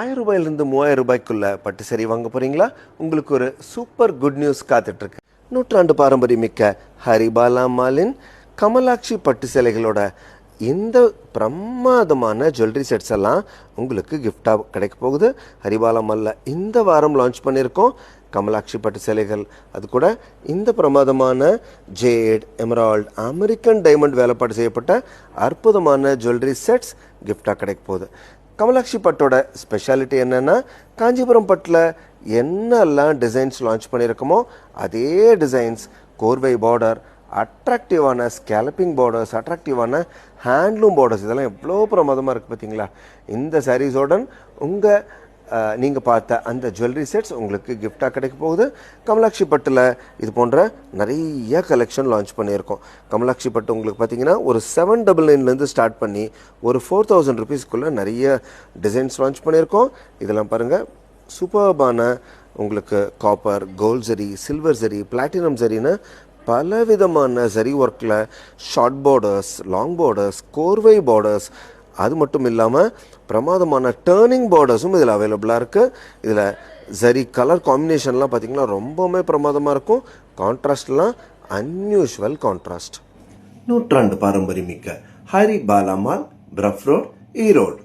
ஆயிரம் ரூபாயிலிருந்து மூவாயிரம் ரூபாய்க்குள்ள பட்டு சரி வாங்க போறீங்களா? உங்களுக்கு ஒரு சூப்பர் குட் நியூஸ் காத்துட்டு இருக்கு நூற்றாண்டு பாரம்பரியமிக்க ஹரிபாலா மாலின் கமலாட்சி பட்டு சேலைகளோட இந்த பிரமாதமான ஜுவல்லரி செட்ஸ் எல்லாம் உங்களுக்கு கிஃப்டாக கிடைக்க போகுது. ஹரிபாலா மாலில் இந்த வாரம் லான்ச் பண்ணியிருக்கோம். கமலாட்சி பட்டு சேலைகள் அது கூட இந்த பிரமாதமான ஜேட் எமரால்ட் அமெரிக்கன் டைமண்ட் வேலைப்பாடு செய்யப்பட்ட அற்புதமான ஜுவல்லரி செட்ஸ் கிஃப்டாக கிடைக்க போகுது. கமலாட்சி பட்டோட ஸ்பெஷாலிட்டி என்னன்னா காஞ்சிபுரம் பட்டில் என்னெல்லாம் டிசைன்ஸ் லான்ச் பண்ணியிருக்கோமோ அதே டிசைன்ஸ் கோர்வை பார்டர் அட்ராக்டிவான ஸ்கேலப்பிங் பார்டர்ஸ் அட்ராக்டிவான ஹேண்ட்லூம் பார்டர்ஸ் இதெல்லாம் எவ்வளோ பிரமாதமாக இருக்குது பார்த்தீங்களா இந்த சாரீஸோடன் உங்கள் நீங்கள் பார்த்த அந்த ஜுவல்லரி செட்ஸ் உங்களுக்கு கிஃப்டாக கிடைக்க போகுது. கமலாட்சி பட்டில் இது போன்ற நிறைய கலெக்ஷன் லான்ச் பண்ணியிருக்கோம். கமலாட்சி பட்டு உங்களுக்கு பார்த்தீங்கன்னா ஒரு செவன் டபுள் நைன்லேருந்து ஸ்டார்ட் பண்ணி ஒரு ஃபோர் தௌசண்ட் ருபீஸ்க்குள்ளே நிறைய டிசைன்ஸ் லான்ச் பண்ணியிருக்கோம். இதெல்லாம் பாருங்கள் சூப்பர்பான உங்களுக்கு copper gold zari silver zari platinum ஜரின்னு பலவிதமான ஜரி ஒர்க்கில் ஷார்ட் பார்டர்ஸ் லாங் பார்டர்ஸ் கோர்வை பார்டர்ஸ் அது மட்டும் இல்லாமல் பிரமாதமான டேர்னிங் பார்டர்ஸும் இதில் அவைலபிளாக இருக்குது இதில் சரி கலர் காம்பினேஷன்லாம் பார்த்தீங்கன்னா ரொம்பவுமே பிரமாதமாக இருக்கும். கான்ட்ராஸ்ட்லாம் அன்யூஷுவல் கான்ட்ராஸ்ட் நூற்றாண்டு பாரம்பரியமிக்க ஹரி பாலாமால் பிரஃப் ரோட் ஈரோடு